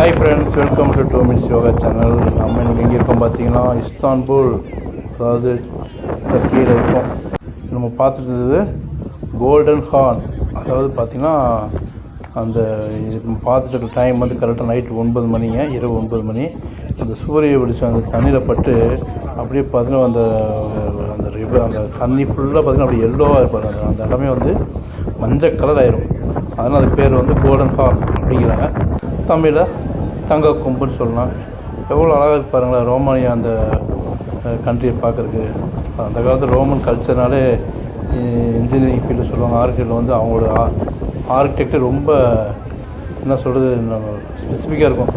Hi friends welcome to two minutes yoga channel நம்ம இங்கே எங்கே இருக்கோம் பார்த்தீங்கன்னா இஸ்தான்புல் அதாவது டர்க்கியில் இருக்கோம். நம்ம பார்த்துட்டு இருந்தது கோல்டன் ஹார்ன் அதாவது பார்த்திங்கன்னா அந்த இது பார்த்துட்டு இருக்க டைம் வந்து கரெக்டாக நைட்டு ஒன்பது மணிங்க இரவு ஒன்பது மணி. அந்த சூரிய வெளிச்சம் அந்த தண்ணியில் பட்டு அப்படியே பார்த்தீங்கன்னா அந்த அந்த ரிவர் அந்த தண்ணி ஃபுல்லாக பார்த்தீங்கன்னா அப்படியே எல்லோவாக இருப்பார் அந்த அந்த இடமே வந்து மஞ்சள் கலர் ஆயிரும். அதனால் அது பேர் வந்து கோல்டன் ஹார்ன் அப்படிங்கிறாங்க. தமிழில் தங்க கொம்புன்னு சொல்லலாம். எவ்வளோ அழகாக இருக்கு பாருங்களேன் ரோமானியா அந்த கண்ட்ரியை பார்க்குறதுக்கு. அந்த காலத்தில் ரோமன் கல்ச்சர்னாலே இன்ஜினியரிங் ஃபீல்டு சொல்லுவாங்க. ஆர்கிடெக்டில் வந்து அவங்களோட ஆர்கிடெக்ட் ரொம்ப என்ன சொல்கிறது ஸ்பெசிஃபிக்காக இருக்கும்.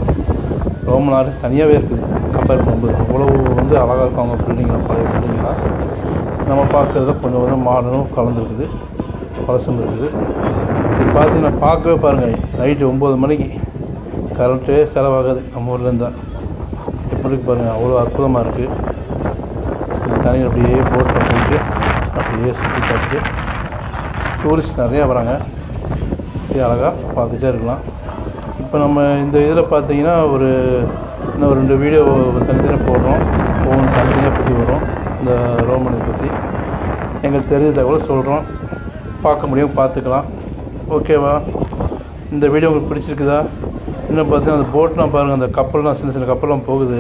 ரோமன் ஆர்ட் தனியாகவே இருக்குது. கம்பேர் பண்ணும்போது. அவ்வளோ வந்து அழகாக இருக்கும் அவங்க பில்டிங்லாம் பழைய பில்டிங்லாம் நம்ம பார்க்குறதுல கொஞ்சம் கொஞ்சம் மாடர்னும் கலந்துருக்குது. பழசும் இருக்குது. இது பார்த்தீங்கன்னா பார்க்கவே பாருங்கள் நைட்டு ஒம்பது மணிக்கு. கரண்ட்டே செலவாகாது. நம்ம ஊரில் இருந்தால் எப்படி இருக்கு பாருங்கள் அவ்வளோ அற்புதமாக இருக்குது இந்த தண்ணி அப்படியே போட்டில் போயிட்டு அப்படியே சுற்றி பார்த்துட்டு டூரிஸ்ட் நிறையா வராங்க. அப்படியே அழகாக பார்த்துட்டே இருக்கலாம். இப்போ நம்ம இந்த இதில் பார்த்தீங்கன்னா ஒரு இன்னும் ஒரு ரெண்டு வீடியோ தனித்தனியாக போடுறோம். ஒவ்வொன்று தனித்தனியாக பற்றி வரும். இந்த ரோமனை பற்றி எங்களுக்கு தெரிஞ்சதை கூட சொல்கிறோம் பார்க்க முடியும் பார்த்துக்கலாம். ஓகேவா இந்த வீடியோ உங்களுக்கு பிடிச்சிருக்குதா? இன்னும் பார்த்தீங்கன்னா அந்த போட்லாம் பாருங்கள் அந்த கப்பல்லாம் சின்ன சின்ன கப்பல்லாம் போகுது.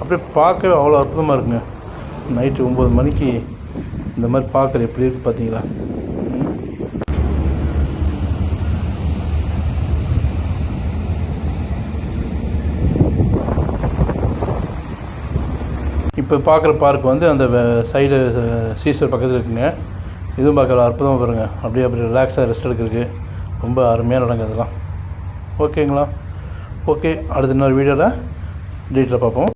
அப்படியே பார்க்கவே அவ்வளோ அற்புதமாக இருக்குங்க. நைட்டு ஒம்பது மணிக்கு இந்த மாதிரி பார்க்குற எப்படி இருக்குது பார்த்தீங்களா? இப்போ பார்க்குற பார்க் வந்து அந்த சைடு சீசர் பக்கத்தில் இருக்குங்க. இதுவும் பார்க்குற அற்புதமாக பாருங்கள் அப்படியே அப்படி ரிலாக்ஸாக ரெஸ்ட் எடுக்கிறதுக்கு ரொம்ப அருமையாக நடங்க அதெல்லாம். ஓகேங்களா? ஓகே அடுத்த இன்னொரு வீடியோவில் டீட்டெயில் பார்ப்போம்.